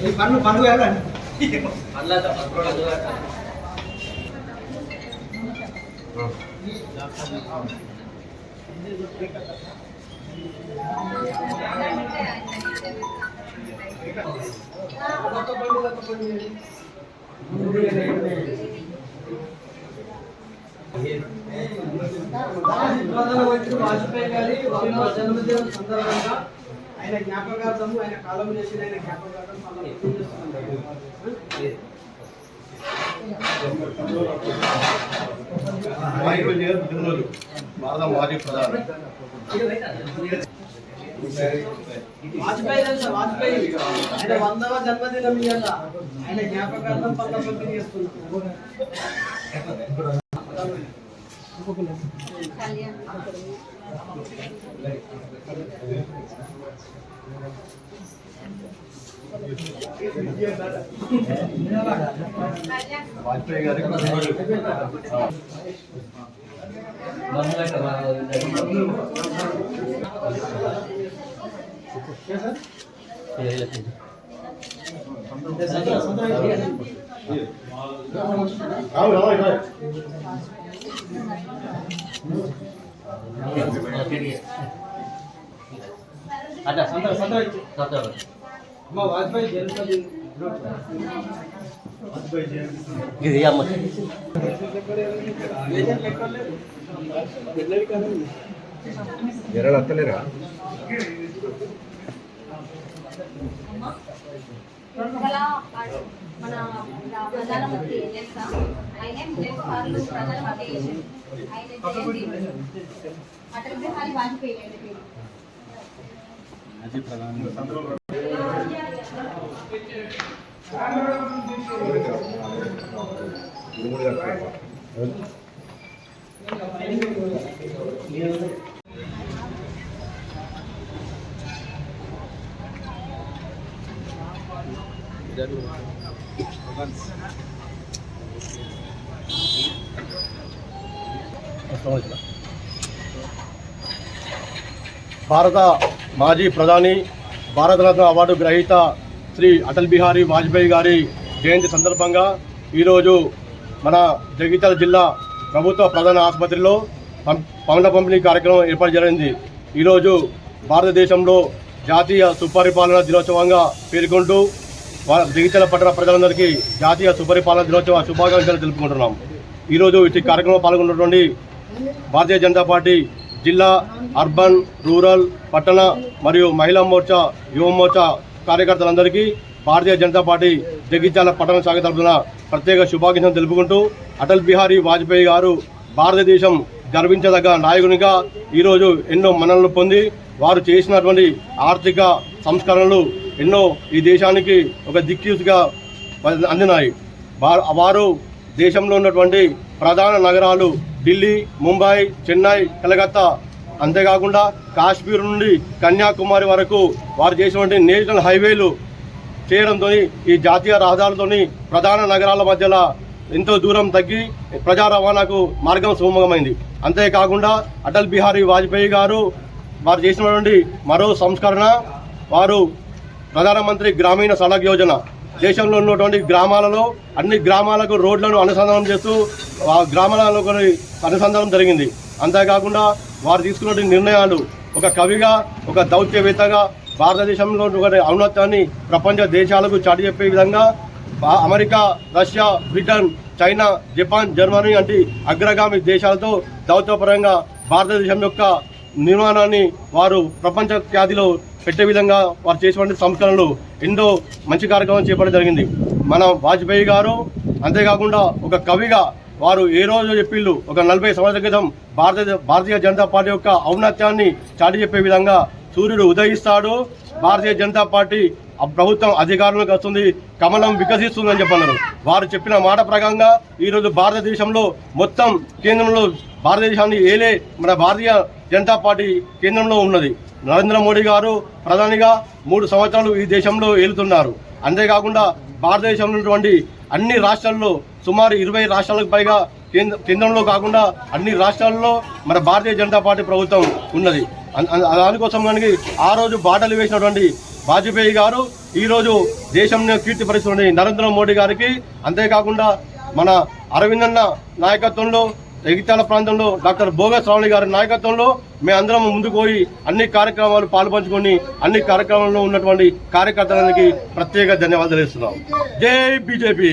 ఈ పండ్లు పండుగ వెళ్ళండి వాజ్పేయి గారి వందవ జన్మదినం సందర్భంగా ఆయన జ్ఞాపకార్థము ఆయన కాలం చేసిన ఆయన జ్ఞాపకార్థం మళ్ళీ గుర్తు చేస్తున్నాం. మాజీ ప్రధాని వాజ్పేయి. తెలుసా వాజ్పేయి ఆయన వందవ జన్మదినం ఇవాళ ఆయన జ్ఞాపకార్థం పళ్ళ పంపిణీ వాజ్పేయి గారికి పుట్టినరోజు. రావు, రావు, రావు. అమ్మ వాజ్పేయి జన్మదినం ఎర్రలు వస్తలేరా ఇవాళ మన ప్రధానమంత్రి తెలుసా ఆయన రెండు సార్లు ప్రధానమంత్రి ఆయన జయంతి అటల్ బిహారీ వాజ్పేయి ఆయన పేరు. భారత మాజీ ప్రధాని భారతరత్న అవార్డు గ్రహీత శ్రీ అటల్ బిహారీ వాజ్పేయి గారి జయంతి సందర్భంగా ఈరోజు మన జగిత్యాల జిల్లా ప్రభుత్వ ప్రధాన ఆసుపత్రిలో పవన పండ్ల పంపిణీ కార్యక్రమం ఏర్పాటు జరిగింది. ఈరోజు భారతదేశంలో జాతీయ సుపరిపాలన దినోత్సవంగా పేర్కొంటూ వా- జగిత్యాల పట్టణ ప్రజలందరికీ జాతీయ సుపరిపాలన దినోత్సవ శుభాకాంక్షలు తెలుపుకుంటున్నాం. ఈరోజు ఈ కార్యక్రమంలో పాల్గొన్నటువంటి భారతీయ జనతా పార్టీ జిల్లా అర్బన్ రూరల్ పట్టణ మరియు మహిళా మోర్చా యువ మోర్చా కార్యకర్తలందరికీ భారతీయ జనతా పార్టీ జగిత్యాల పట్టణ శాఖ తరఫున ప్రత్యేక శుభాకాంక్షలు తెలుపుకుంటూ అటల్ బిహారీ వాజ్పేయి గారు భారతదేశం గర్వించదగ్గ నాయకునిగా ఈరోజు ఎన్నో మన్నలను పొంది వారు చేసినటువంటి ఆర్థిక సంస్కరణలు ఎన్నో ఈ దేశానికి ఒక దిక్యూసుగా అందినాయి. వారు దేశంలో ఉన్నటువంటి ప్రధాన నగరాలు ఢిల్లీ ముంబై చెన్నై కలకత్తా. అంతేకాకుండా కాశ్మీర్ నుండి కన్యాకుమారి వరకు వారు చేసినటువంటి నేషనల్ హైవేలు చేయడంతో ఈ జాతీయ రహదారులతో ప్రధాన నగరాల మధ్యలో ఎంతో దూరం తగ్గి ప్రజా రవాణాకు మార్గం సుగమమైంది. అంతేకాకుండా అటల్ బిహారీ వాజ్పేయి గారు వారు చేసినటువంటి మరో సంస్కరణ వారు ప్రధానమంత్రి గ్రామీణ సడక్ యోజన. దేశంలో ఉన్నటువంటి గ్రామాలలో అన్ని గ్రామాలకు రోడ్లను అనుసంధానం చేస్తూ ఆ గ్రామాలలో అనుసంధానం జరిగింది. అంతేకాకుండా వారు తీసుకున్న నిర్ణయాలు ఒక కవిగా ఒక దౌత్యవేత్తగా భారతదేశంలో ఔన్నత్యాన్ని ప్రపంచ దేశాలకు చాటి చెప్పే విధంగా America Russia Britain China Japan Germany వంటి అగ్రగామి దేశాలతో దౌత్యపరంగా భారతదేశం యొక్క నిర్మాణాన్ని వారు ప్రపంచ ఖ్యాతిలో పెట్టే విధంగా వారు చేసినటువంటి సంస్కరణలు ఎన్నో మంచి కార్యక్రమం చేపట్టడం జరిగింది. మన వాజ్పేయి గారు అంతేకాకుండా ఒక కవిగా వారు ఏ రోజు చెప్పిళ్ళు ఒక నలభై సంవత్సరాల క్రితం భారత భారతీయ జనతా పార్టీ యొక్క ఔన్నత్యాన్ని చాటి చెప్పే విధంగా సూర్యుడు ఉదయిస్తాడు. భారతీయ జనతా పార్టీ ఆ ప్రభుత్వం అధికారంలోకి వస్తుంది కమలం వికసిస్తుందని చెప్పన్నారు. వారు చెప్పిన మాట ప్రకారంగా ఈరోజు భారతదేశంలో మొత్తం కేంద్రంలో భారతదేశాన్ని ఏలే మన భారతీయ జనతా పార్టీ కేంద్రంలో ఉన్నది. నరేంద్ర మోడీ గారు ప్రధానిగా మూడు సంవత్సరాలు ఈ దేశంలో ఏలుతున్నారు. అంతేకాకుండా భారతదేశంలో ఉన్నటువంటి అన్ని రాష్ట్రాల్లో సుమారు ఇరవై రాష్ట్రాలకు పైగా కేంద్ర కేంద్రంలో కాకుండా అన్ని రాష్ట్రాల్లో మన భారతీయ జనతా పార్టీ ప్రభుత్వం ఉన్నది. దానికోసం కానీ ఆ రోజు బాటలు వేసినటువంటి వాజ్పేయి గారు ఈరోజు దేశంలో కీర్తి పరిస్థితున్న నరేంద్ర మోడీ గారికి అంతేకాకుండా మన అరవిందన్న నాయకత్వంలో ఎగితాల ప్రాంతంలో డాక్టర్ భోగ శ్రావణి గారి నాయకత్వంలో మేమందరం ముందుకు పోయి అన్ని కార్యక్రమాలు పాల్పంచుకొని అన్ని కార్యక్రమాల్లో ఉన్నటువంటి కార్యకర్తలకి ప్రత్యేక ధన్యవాదాలు ఇస్తున్నాం జై బీజేపీ.